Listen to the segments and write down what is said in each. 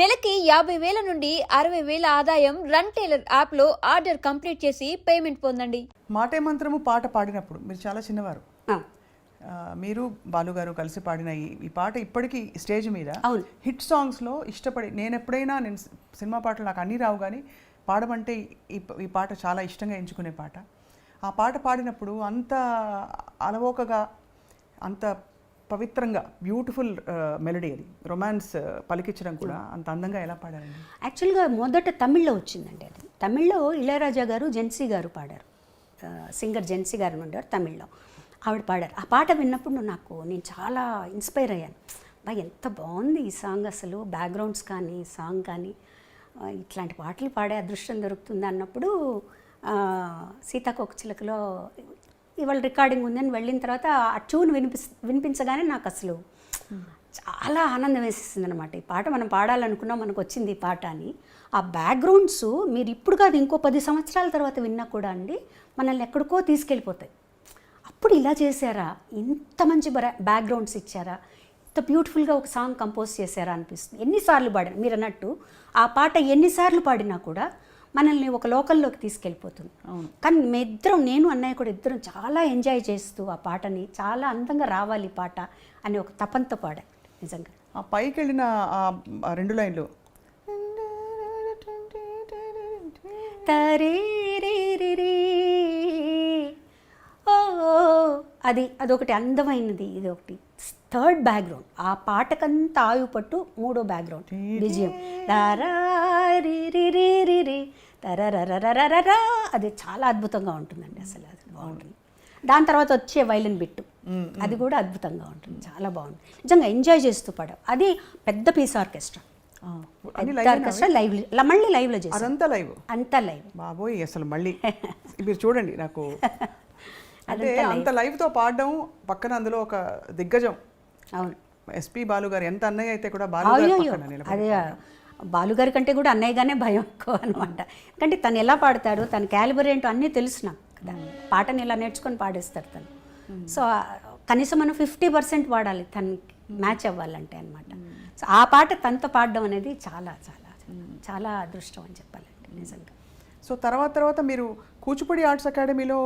నెలకి యాభై వేల నుండి అరవై వేల ఆదాయం రన్ టైలర్ యాప్లో ఆర్డర్ కంప్లీట్ చేసి పేమెంట్ పొందండి. మాటే మంత్రము పాట పాడినప్పుడు. మీరు చాలా చిన్నవారు. మీరు బాలు గారు కలిసి పాడిన ఈ పాట ఇప్పటికీ స్టేజ్ మీద అవును. హిట్ సాంగ్స్లో ఇష్టపడి నేను ఎప్పుడైనా నేను సినిమా పాటలు నాకు అన్నీ రావు కానీ పాడమంటే ఈ పాట చాలా ఇష్టంగా ఎంచుకునే పాట. ఆ పాట పాడినప్పుడు అంత అలవోకగా అంత పవిత్రంగా బ్యూటిఫుల్ మెలడీ అది. రొమాన్స్ పలికించడం కూడా అంత అందంగా ఎలా పాడారండి? యాక్చువల్గా మొదట తమిళ్ళో వచ్చిందండి అది. తమిళ్ళో ఇళయరాజా గారు జెన్సీ గారు పాడారు. సింగర్ జెన్సీ గారు ఉండేవారు తమిళ్ళో. ఆవిడ పాడారు. ఆ పాట విన్నప్పుడు నాకు నేను చాలా ఇన్స్పైర్ అయ్యాను. బా ఎంత బాగుంది ఈ సాంగ్ అసలు. బ్యాక్గ్రౌండ్స్ కానీ సాంగ్ కానీ. ఇట్లాంటి పాటలు పాడే అదృష్టం దొరుకుతుంది అన్నప్పుడు ఆ, సీతాకోక చిలకలో ఇవాళ రికార్డింగ్ ఉందని వెళ్ళిన తర్వాత ఆ ట్యూన్ వినిపిస్ వినిపించగానే నాకు అసలు చాలా ఆనందం వేసేసింది అనమాట ఈ పాట మనం పాడాలనుకున్నాం మనకు వచ్చింది ఈ పాట అని. ఆ బ్యాక్గ్రౌండ్స్ మీరు ఇప్పుడు కాదు ఇంకో పది సంవత్సరాల తర్వాత విన్నా కూడా అండి మనల్ని ఎక్కడికో తీసుకెళ్ళిపోతాయి. అప్పుడు ఇలా చేశారా? ఇంత మంచి బ్యాక్గ్రౌండ్స్ ఇచ్చారా? ఇంత బ్యూటిఫుల్గా ఒక సాంగ్ కంపోజ్ చేశారా అనిపిస్తుంది. ఎన్నిసార్లు పాడారు? మీరు అన్నట్టు ఆ పాట ఎన్నిసార్లు పాడినా కూడా మనల్ని ఒక లోకల్లోకి తీసుకెళ్ళిపోతుంది. కానీ మీ ఇద్దరం నేను అన్నయ్య కూడా ఇద్దరం చాలా ఎంజాయ్ చేస్తూ ఆ పాటని చాలా అందంగా రావాలి పాట అని ఒక తపంతో పాడా నిజంగా. ఆ పైకి వెళ్ళిన రెండు లైన్లు. తరే రే రే రే. ఓ ఓ. అది అదొకటి అందమైనది ఇది ఒకటి థర్డ్ బ్యాక్గ్రౌండ్ ఆ పాటకంతా ఆయువు పట్టు మూడో బ్యాక్గ్రౌండ్ విజయం. అది చాలా అద్భుతంగా ఉంటుందండి అసలు అది. బాగుంటుంది. దాని తర్వాత వచ్చే వైలిన్ బిట్టు. అది కూడా అద్భుతంగా ఉంటుంది. చాలా బాగుంటుంది. నిజంగా ఎంజాయ్ చేస్తూ పడ. అది పెద్ద piece orchestra live orchestra live మళ్ళీ లైవ్లో లైవ్ అంతా లైవ్ బాబోయ్ అసలు మళ్ళీ. మీరు చూడండి నాకు అంటే అంత live తో పాడడం పక్కన అందులో ఒక దిగ్గజం. అవును. ఎస్పి బాలు గారు ఎంత అన్నయ్య అయితే కూడా బాలు. అదే బాలుగారి కంటే కూడా అన్నయ్యగానే భయం ఎక్కువ అనమాట ఎందుకంటే తను ఎలా పాడతాడు తన క్యాలిబర్ ఏంటో అన్నీ తెలుసు నాకు కదా పాటని ఇలా నేర్చుకొని పాడేస్తాడు తను. సో కనీసం మనం ఫిఫ్టీ పర్సెంట్ పాడాలి తనకి మ్యాచ్ అవ్వాలంటే అనమాట సో ఆ పాట తనతో పాడడం అనేది చాలా చాలా చాలా అదృష్టం అని చెప్పాలంటే నిజంగా. సో తర్వాత తర్వాత మీరు కూచిపూడి ఆర్ట్స్ అకాడమీలో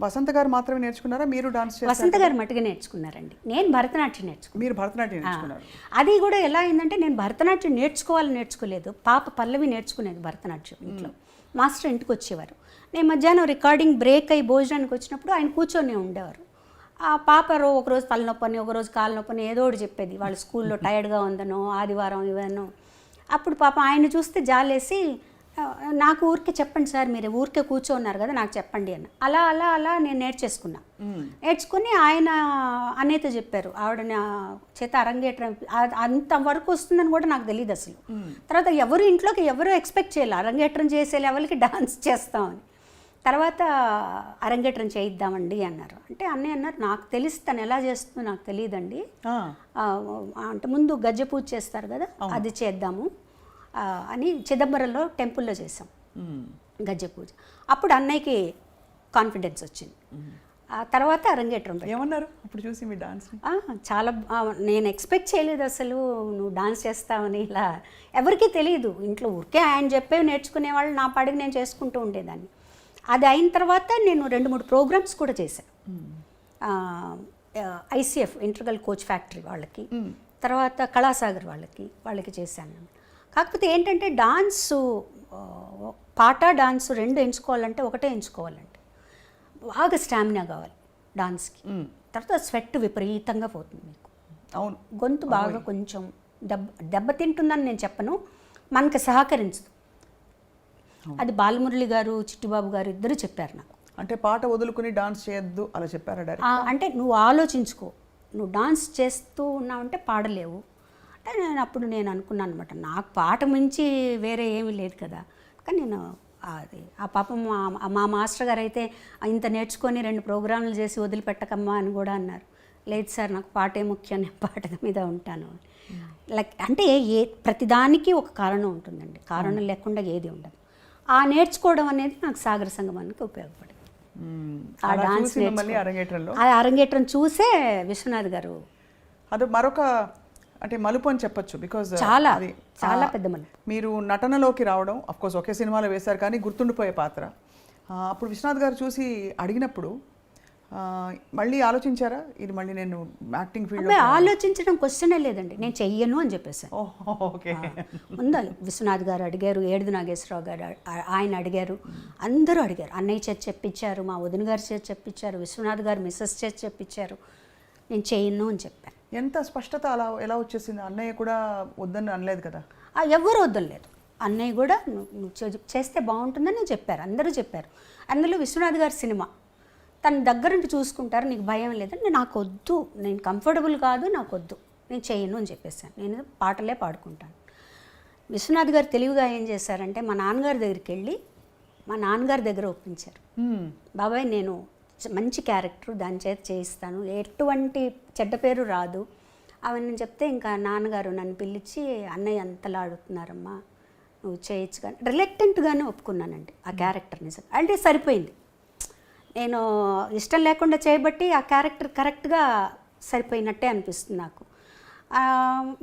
వసంత గారు మాత్రమే నేర్చుకున్నారా? మీరు డాన్స్ వసంత గారు మట్టుగా నేర్చుకున్నారండి. నేను భరతనాట్యం నేర్చుకున్నాను. మీరు భరతనాట్యం నేర్చుకున్నారు. అది కూడా ఎలా అయిందంటే నేను భరతనాట్యం నేర్చుకోవాలని నేర్చుకోలేదు. పాప పల్లవి నేర్చుకునేది భరతనాట్యం ఇంట్లో. మాస్టర్ ఇంటికి వచ్చేవారు. నేను మధ్యాహ్నం రికార్డింగ్ బ్రేక్ అయ్యి భోజనానికి వచ్చినప్పుడు ఆయన కూర్చొని ఉండేవారు. ఆ పాప రో ఒకరోజు తలనొప్పని ఒకరోజు కాలు నొప్పని ఏదో ఒకటి చెప్పేది. వాళ్ళ స్కూల్లో టైర్డ్గా ఉందనో ఆదివారం ఇవన్నో అప్పుడు పాప ఆయన చూస్తే జాలేసి "ఆ, నాకు ఊరికే చెప్పండి సార్ మీరు ఊరికే కూర్చోన్నారు కదా నాకు చెప్పండి అని. అలా అలా అలా నేను నేర్చేసుకున్నా. నేర్చుకుని ఆయన అన్నయ్యతో చెప్పారు ఆవిడ నా చేత అరంగేట్రం అంత వరకు వస్తుందని కూడా నాకు తెలియదు అసలు. తర్వాత ఎవరు ఇంట్లోకి ఎవరు ఎక్స్పెక్ట్ చేయాలి అరంగేట్రం చేసే లెవెల్కి డాన్స్ చేస్తామని తర్వాత అరంగేట్రం చేయిద్దామండి అన్నారు. అంటే అన్నయ్య అన్నారు నాకు తెలిసి తను ఎలా చేస్తుందో నాకు తెలియదండి అంటే ముందు గజ్జె పూజ చేస్తారు కదా అది చేద్దాము. అని చిదంబరంలో టెంపుల్లో చేసాం గజ్జె పూజ. అప్పుడు అన్నయ్యకి కాన్ఫిడెన్స్ వచ్చింది. ఆ తర్వాత అరంగేట్రం. ఏమన్నారు? అప్పుడు చూసి మీ డాన్స్ చాలా నేను ఎక్స్పెక్ట్ చేయలేదు అసలు. నువ్వు డాన్స్ చేస్తావని ఇలా ఎవరికీ తెలియదు ఇంట్లో ఊరికే ఆయన చెప్పేవి నేర్చుకునే వాళ్ళు నా పాడికి నేను చేసుకుంటూ ఉండేదాన్ని. అది అయిన తర్వాత నేను రెండు మూడు ప్రోగ్రామ్స్ కూడా చేశాను ఐసీఎఫ్ ఇంటర్గల్ కోచ్ ఫ్యాక్టరీ వాళ్ళకి. తర్వాత కళాసాగర్ వాళ్ళకి వాళ్ళకి చేశాను. కాకపోతే ఏంటంటే డాన్సు పాట డాన్స్ రెండు ఎంచుకోవాలంటే ఒకటే ఎంచుకోవాలంటే బాగా స్టామినా కావాలి డాన్స్కి. తర్వాత స్వెట్ విపరీతంగా పోతుంది మీకు. అవును. గొంతు బాగా కొంచెం దెబ్బ దెబ్బతింటుందని నేను చెప్పను మనకి సహకరించదు. అది బాలమురళి గారు చిట్టుబాబు గారు ఇద్దరు చెప్పారు నాకు. అంటే పాట వదులుకుని డాన్స్ చేయొద్దు అలా చెప్పారా అంటే నువ్వు ఆలోచించుకో. నువ్వు డాన్స్ చేస్తూ ఉన్నావంటే పాడలేవు. అంటే నేను అప్పుడు నేను అనుకున్నాను అనమాట నాకు పాట మించి వేరే ఏమీ లేదు కదా. కానీ నేను అది ఆ పాపం మా మా మాస్టర్ గారు అయితే ఇంత నేర్చుకొని రెండు ప్రోగ్రాంలు చేసి వదిలిపెట్టకమ్మా అని కూడా అన్నారు. లేదు సార్ నాకు పాటే ముఖ్యం నేను పాట మీద ఉంటాను. లైక్ అంటే ఏ ప్రతిదానికి ఒక కారణం ఉంటుందండి. కారణం లేకుండా ఏది ఉండదు. ఆ నేర్చుకోవడం అనేది నాకు సాగర సంగమానికి ఉపయోగపడింది. ఆ డాన్స్ అరంగేట్రం చూసే విశ్వనాథ్ గారు అది మరొక అంటే మలుపు అని చెప్పొచ్చు బికాజ్ చాలా, అది చాలా ఆ, పెద్ద మలుపు. మీరు నటనలోకి రావడం అఫ్ కోర్స్ ఒకే సినిమాలో వేశారు కానీ గుర్తుండిపోయే పాత్ర. అప్పుడు విశ్వనాథ్ గారు చూసి అడిగినప్పుడు మళ్ళీ ఆలోచించారా? ఇది మళ్ళీ నేను యాక్టింగ్ ఫీల్డ్ ఆలోచించడం క్వశ్చనే లేదండి. నేను చెయ్యను అని చెప్పేసాను ఓకే. ఉండాలి విశ్వనాథ్ గారు అడిగారు ఏడుది నాగేశ్వరరావు గారు ఆయన అడిగారు అందరూ అడిగారు. అన్నయ్య చేతి చెప్పించారు మా వదిన గారి చేతి చెప్పించారు విశ్వనాథ్ గారు మిస్సెస్ చేతి చెప్పించారు నేను చేయను అని చెప్పాను. ఎంత స్పష్టత అలా ఎలా వచ్చేసింది? అన్నయ్య కూడా వద్దని అనలేదు కదా? ఆ, ఎవ్వరు వద్దలేదు అన్నయ్య కూడా నువ్వు చేస్తే బాగుంటుందని చెప్పారు. అందరూ చెప్పారు. అందులో విశ్వనాథ్ గారి సినిమా. తన దగ్గరుండి చూసుకుంటారు నీకు భయం లేదంటే నాకు వద్దు. నేను కంఫర్టబుల్ కాదు నాకు వద్దు. నేను చేయను అని చెప్పేసాను నేను పాటలే పాడుకుంటాను. విశ్వనాథ్ గారు తెలివిగా ఏం చేశారంటే మా నాన్నగారి దగ్గరికి వెళ్ళి మా నాన్నగారి దగ్గర ఒప్పించారు. బాబాయ్ నేను మంచి క్యారెక్టర్ దాని చేత చేయిస్తాను. ఎటువంటి చెడ్డ పేరు రాదు. అవన్నీ చెప్తే ఇంకా నాన్నగారు నన్ను పిలిచి అన్నయ్య అంతలాడుతున్నారమ్మా నువ్వు చేయొచ్చు కానీ రిలెక్టెంట్గానే ఒప్పుకున్నానండి ఆ క్యారెక్టర్ నిజం అంటే సరిపోయింది. నేను ఇష్టం లేకుండా చేయబట్టి ఆ క్యారెక్టర్ కరెక్ట్గా సరిపోయినట్టే అనిపిస్తుంది నాకు.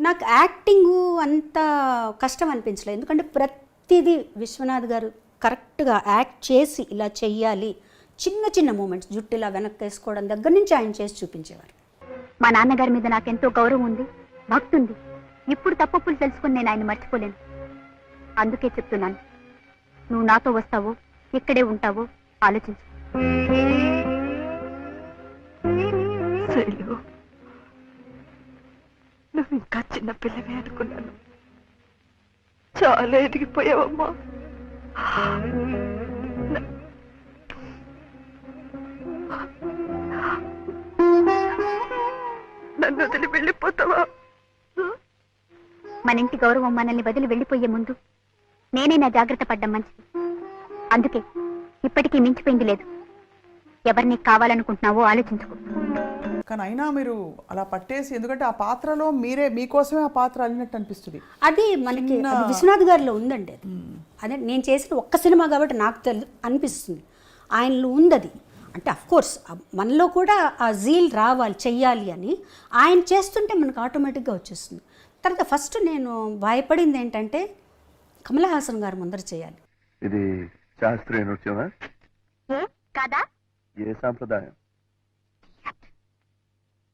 నాకు యాక్టింగ్ అంత కష్టం అనిపించలేదు. ఎందుకంటే ప్రతిదీ విశ్వనాథ్ గారు కరెక్ట్గా యాక్ట్ చేసి ఇలా చెయ్యాలి చిన్న చిన్న మూమెంట్స్ జుట్టు ఇలా వెనక్కి వేసుకోవడం దగ్గర నుంచి ఆయన చేసి చూపించేవారు. మా నాన్నగారి మీద నాకెంతో గౌరవం ఉంది భక్తి ఉంది. ఇప్పుడు తప్పులు తెలుసుకుని నేను ఆయన మర్చిపోలేను. అందుకే చెప్తున్నాను నువ్వు నాతో వస్తావో ఇక్కడే ఉంటావో ఆలోచించు. నువ్వు ఇంకా చిన్న పిల్లవే అనుకున్నాను. చాలా ఎదిగిపోయావమ్మా. నన్ను వదిలి వెళ్ళిపోతావా? మన ఇంటి గౌరవం మనల్ని వదిలి వెళ్ళిపోయే ముందు నేనే నా జాగ్రత్త పడ్డం మంచిది. అందుకే ఇప్పటికీ మించిపోయింది లేదు. ఎవరిని కావాలనుకుంటున్నావో ఆలోచించుకో. కానీ అయినా మీరు అలా పట్టేసి ఎందుకంటే ఆ పాత్రలో మీరే మీకోసమే ఆ పాత్ర అల్లినట్టు అనిపిస్తుంది. అది మనకి అది విశ్వనాథ్ గారిలో ఉందండి అది. అదే నేను చేసిన ఒక్క సినిమా కాబట్టి నాకు తెలు అనిపిస్తుంది. ఆయనలో ఉంది అది అంటే అఫ్ కోర్స్ మనలో కూడా ఆ జీల్ రావాలి చెయ్యాలి అని ఆయన చేస్తుంటే మనకు ఆటోమేటిక్గా వచ్చేస్తుంది. తర్వాత ఫస్ట్ నేను భయపడింది ఏంటంటే కమల్ హాసన్ గారు ముందర చేయాలి. ఇది శాస్త్రీయ నృత్యమా? కాదా? ఏ సాంప్రదాయం?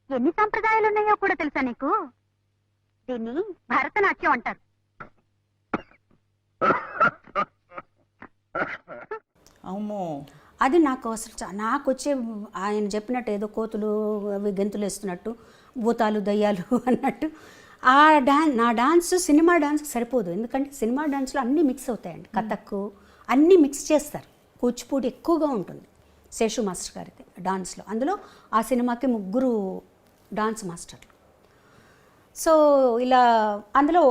ఎన్ని సంప్రదాయాలు ఉన్నాయో కూడా తెలుసా నీకు? దీన్ని భరతనాట్యం అంటారు. అమ్మో. అది నాకు అసలు నాకు వచ్చే ఆయన చెప్పినట్టు ఏదో కోతులు అవి గెంతులు వేస్తున్నట్టు భూతాలు దయ్యాలు అన్నట్టు ఆ డాన్ నా డాన్స్ సినిమా డాన్స్ సరిపోదు. ఎందుకంటే సినిమా డాన్స్లో అన్నీ మిక్స్ అవుతాయండి. కథక్ అన్నీ మిక్స్ చేస్తారు. కూచిపూడి ఎక్కువగా ఉంటుంది శేషు మాస్టర్ గారిది డాన్స్లో. అందులో ఆ సినిమాకి ముగ్గురు డాన్స్ మాస్టర్లు. సో ఇలా అందులో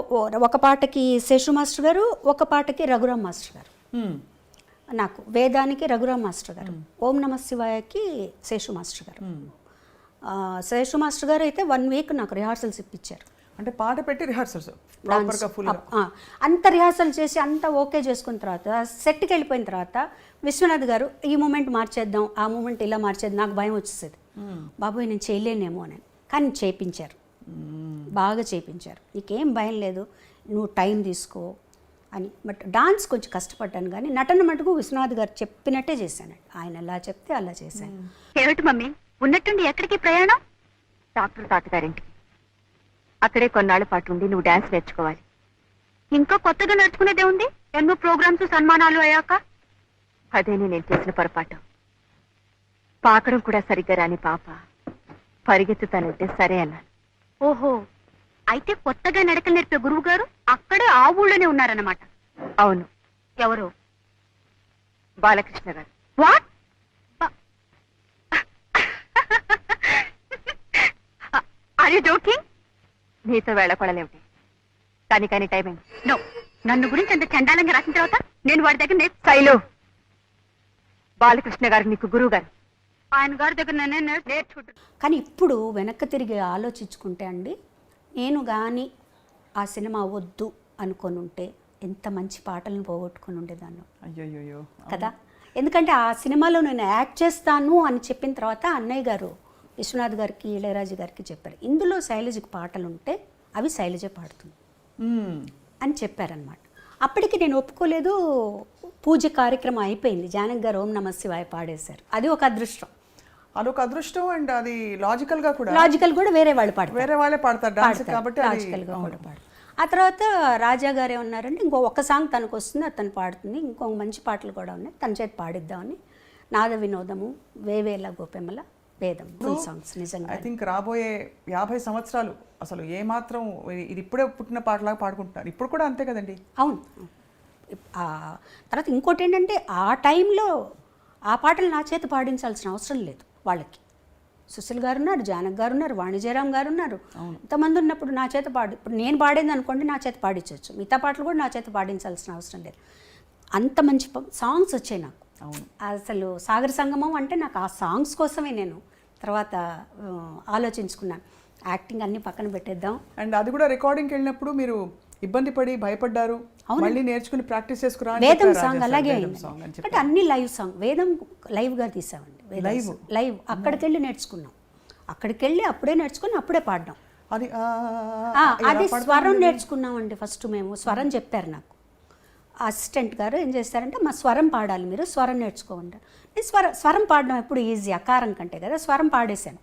ఒక పాటకి శేషు మాస్టర్ గారు ఒక పాటకి రఘురామ్ మాస్టర్ గారు. నాకు వేదానికి రఘురామ్ మాస్టర్ గారు. ఓం నమ శివాయకి శేషు మాస్టర్ గారు. శేషు మాస్టర్ గారు అయితే వన్ వీక్ నాకు రిహార్సల్స్ ఇప్పించారు. అంటే పాట పెట్టి రిహార్సల్స్ అంత రిహార్సల్ చేసి అంత ఓకే చేసుకున్న తర్వాత సెట్కి వెళ్ళిపోయిన తర్వాత విశ్వనాథ్ గారు ఈ మూమెంట్ మార్చేద్దాం ఆ మూమెంట్ ఇలా మార్చేద్దాం నాకు భయం వచ్చేసేది. బాబోయ్ నేను చేయలేనేమో అని. కానీ చేయించారు బాగా చేయించారు నీకేం భయం లేదు నువ్వు టైం తీసుకో అని. బట్ డాన్స్ కొంచెం కష్టపడ్డాను కానీ నటన మటుకు విశ్వనాథ్ గారు చెప్పినట్టే చేశాను. ఆయన ఎలా చెప్తే అలా చేశాను. ఏమిటి మమ్మీ? ఉన్నట్టుండి ఎక్కడికి ప్రయాణం? డాక్టర్ తాతగారింటికి. అక్కడే కొన్నాళ్ళ పాటు ఉండి నువ్వు డాన్స్ నేర్చుకోవాలి. ఇంకా కొత్తగా నేర్చుకునేదే ఉంది? ఎన్నో ప్రోగ్రామ్స్ సన్మానాలు అయ్యాక? అదేనే నేను చేసిన పొరపాటు. పాకడం కూడా సరిగ్గా రాని పాప. పరిగెత్తుతానంటే సరే అన్నాను. ఓహో. అయితే కొత్తగా నడకలు నేర్పే గురువు గారు అక్కడే ఆ ఊళ్ళోనే ఉన్నారన్నమాట. అవును. ఎవరు? బాలకృష్ణ గారు. వాట్? ఆర్ యూ జోకింగ్ నీతో వెళ్ళకూడలేమిటి. కానీ కానీ టైమింగ్ నో నన్ను గురించి అంత చండాలంగా రాసిన తర్వాత నేను వాడి దగ్గర నేర్చు శైలు! బాలకృష్ణ గారు నీకు గురువు గారు ఆయన గారి దగ్గర నేనే నేర్చుకుంటాను కానీ ఇప్పుడు వెనక్కి తిరిగి ఆలోచించుకుంటే అండి నేను కానీ ఆ సినిమా వద్దు అనుకొని ఉంటే ఎంత మంచి పాటలను పోగొట్టుకొని ఉండేదాన్ని అయ్యయ్యో కదా? ఎందుకంటే ఆ సినిమాలో నేను యాక్ట్ చేస్తాను అని చెప్పిన తర్వాత అన్నయ్య గారు విశ్వనాథ్ గారికి ఇళయరాజు గారికి చెప్పారు ఇందులో శైలజకి పాటలు ఉంటే అవి శైలజ పాడుతుంది. అని చెప్పారనమాట అప్పటికి నేను ఒప్పుకోలేదు. పూజ కార్యక్రమం అయిపోయింది. జానక్ గారు ఓం నమ శివాయ పాడేశారు. అది ఒక అదృష్టం. అదొక అదృష్టం అండ్ అది లాజికల్గా కూడా. లాజికల్ కూడా వేరే వాళ్ళు పాడతారు. వేరే వాళ్ళే పాడతారు డాన్స్ పాడతారు. కాబట్టి అది లాజికల్గా కూడా పాడు ఆ తర్వాత రాజా గారు ఏమన్నారంటే ఇంకో ఒక్క సాంగ్ తనకు వస్తుంది అది తను పాడుతుంది. ఇంకో మంచి పాటలు కూడా ఉన్నాయి. తన చేతి పాడిద్దామని. నాద వినోదము వేవేల గోపెమ్మల వేదం ఫుల్ సాంగ్స్ నిజంగా. ఐ థింక్ రాబోయే యాభై సంవత్సరాలు అసలు ఏ మాత్రం ఇది ఇప్పుడే పుట్టిన పాటలాగా పాడుకుంటున్నారు. ఇప్పుడు కూడా అంతే కదండి? అవును. తర్వాత ఇంకోటి ఏంటంటే ఆ టైంలో ఆ పాటలు నా చేత పాడించాల్సిన అవసరం లేదు. వాళ్ళకి. సుశీల్ గారు ఉన్నారు జానక్ గారు ఉన్నారు వాణిజ్యరామ్ గారు ఉన్నారు ఇంతమంది ఉన్నప్పుడు నా చేత పాడి ఇప్పుడు నేను పాడింది అనుకోండి నా చేత పాడించవచ్చు. మిగతా పాటలు కూడా నా చేత పాడించాల్సిన అవసరం లేదు. అంత మంచి సాంగ్స్ వచ్చాయి నాకు. అవును. అసలు సాగర సంగమం అంటే నాకు ఆ సాంగ్స్ కోసమే నేను తర్వాత ఆలోచించుకున్నాను. యాక్టింగ్ అన్నీ పక్కన పెట్టేద్దాం. అండ్ అది కూడా రికార్డింగ్కి వెళ్ళినప్పుడు మీరు ఇబ్బంది పడి భయపడ్డారు. మళ్ళీ నేర్చుకుని ప్రాక్టీస్ చేసుకురా వేదం సాంగ్ అలాగే అంటే అన్ని లైవ్ సాంగ్ వేదం లైవ్గా తీసామండి. సాంగ్. లైవ్. అక్కడికి వెళ్ళి నేర్చుకున్నాం. అక్కడికి వెళ్ళి అప్పుడే నేర్చుకుని అప్పుడే పాడినాం అది అది. స్వరం నేర్చుకున్నామండి ఫస్ట్ మేము. స్వరం చెప్పారు నాకు. అసిస్టెంట్ గారు ఏం చేస్తారంటే మా స్వరం పాడాలి మీరు స్వరం నేర్చుకోండి నేను స్వర స్వరం పాడడం ఎప్పుడు ఈజీ అకారం కంటే కదా స్వరం పాడేశాను.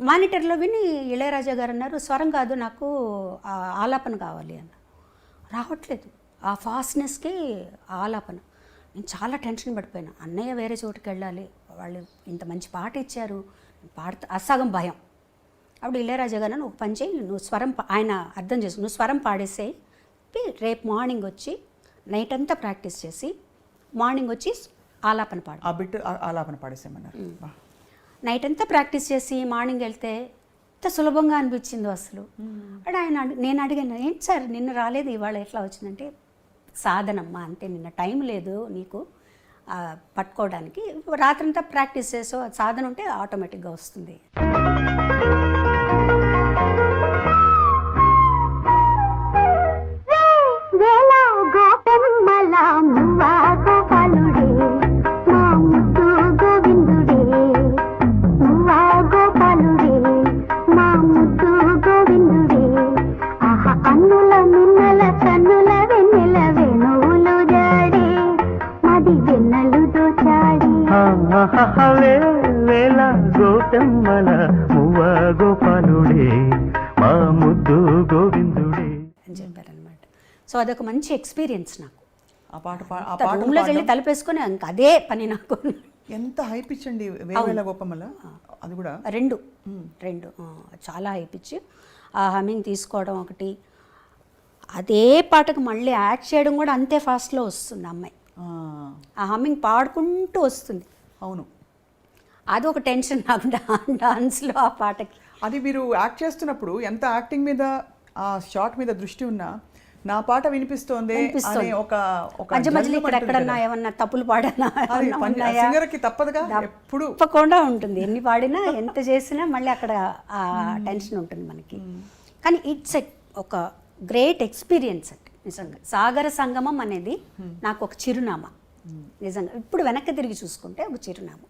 మానిటర్లో విని ఇళయరాజా గారు అన్నారు స్వరం కాదు నాకు ఆలాపన కావాలి అన్న రావట్లేదు. ఆ ఫాస్ట్నెస్కి ఆలాపన. నేను చాలా టెన్షన్ పడిపోయాను. అన్నయ్య వేరే చోటుకి వెళ్ళాలి. వాళ్ళు ఇంత మంచి పాట ఇచ్చారు. పాడతా అసగం భయం. అప్పుడు ఇళయరాజా గారు నువ్వు పని చేయి. నువ్వు స్వరం ఆయన అర్థం చేసు నువ్వు స్వరం పాడేసేయి రేపు మార్నింగ్ వచ్చి నైట్ అంతా ప్రాక్టీస్ చేసి మార్నింగ్ వచ్చి ఆలాపన పాడు. ఆ బిట్ ఆలాపన పాడేసేమన్నారు. నైట్ అంతా ప్రాక్టీస్ చేసి మార్నింగ్ వెళ్తే ఎంత సులభంగా అనిపించిందో అసలు. అంటే ఆయన నేను అడిగాను ఏంటి సార్ నిన్న రాలేదు. ఇవాళ ఎట్లా వచ్చిందంటే సాధనమ్మా అంతే నిన్న టైం లేదు నీకు పట్టుకోవడానికి. రాత్రంతా ప్రాక్టీస్ చేసో సాధన ఉంటే ఆటోమేటిక్గా వస్తుంది. వేళ గోపెమ్మల అదొక మంచి ఎక్స్పీరియన్స్ నాకు. ఆ పాట ఆ పాట రూమ్లోకి వెళ్ళి తలుపేసుకొని ఇంక అదే పని నాకు. ఎంత ఇచ్చండి వేవేల గోపమ్మల అది కూడా? రెండు. రెండు. చాలా అయిపించి ఆ హమ్మింగ్ తీసుకోవడం ఒకటి. అదే పాటకు మళ్ళీ యాక్ట్ చేయడం కూడా అంతే ఫాస్ట్లో వస్తుంది అమ్మాయి. ఆ, హమ్మింగ్ పాడుకుంటూ వస్తుంది. అవును. అది ఒక టెన్షన్ నాకు డాన్స్లో ఆ పాటకి. అది మీరు యాక్ట్ చేస్తున్నప్పుడు ఎంత యాక్టింగ్ మీద ఆ షాట్ మీద దృష్టి ఉన్నా నా పాట వినిపిస్తోంది అనే. ఒక ఒక మధ్య మధ్యలో ఇక్కడ ఎక్కడన్నా. ఏమన్నా తప్పులు పాడనా అది ఏమన్నా పని- ఉన్నాయా? సింగర్కి తప్పదుగా ఎప్పుడు. తప్పకుండా ఉంటుంది. ఎన్ని పాడినా ఎంత చేసినా మళ్ళీ అక్కడ ఆ టెన్షన్ ఉంటుంది మనకి. కానీ ఇట్స్ ఒక గ్రేట్ ఎక్స్పీరియన్స్ అండి. నిజంగా. సాగర సంగమం అనేది నాకు ఒక చిరునామా. నిజంగా. ఇప్పుడు వెనక్కి తిరిగి చూసుకుంటే ఒక చిరునామా.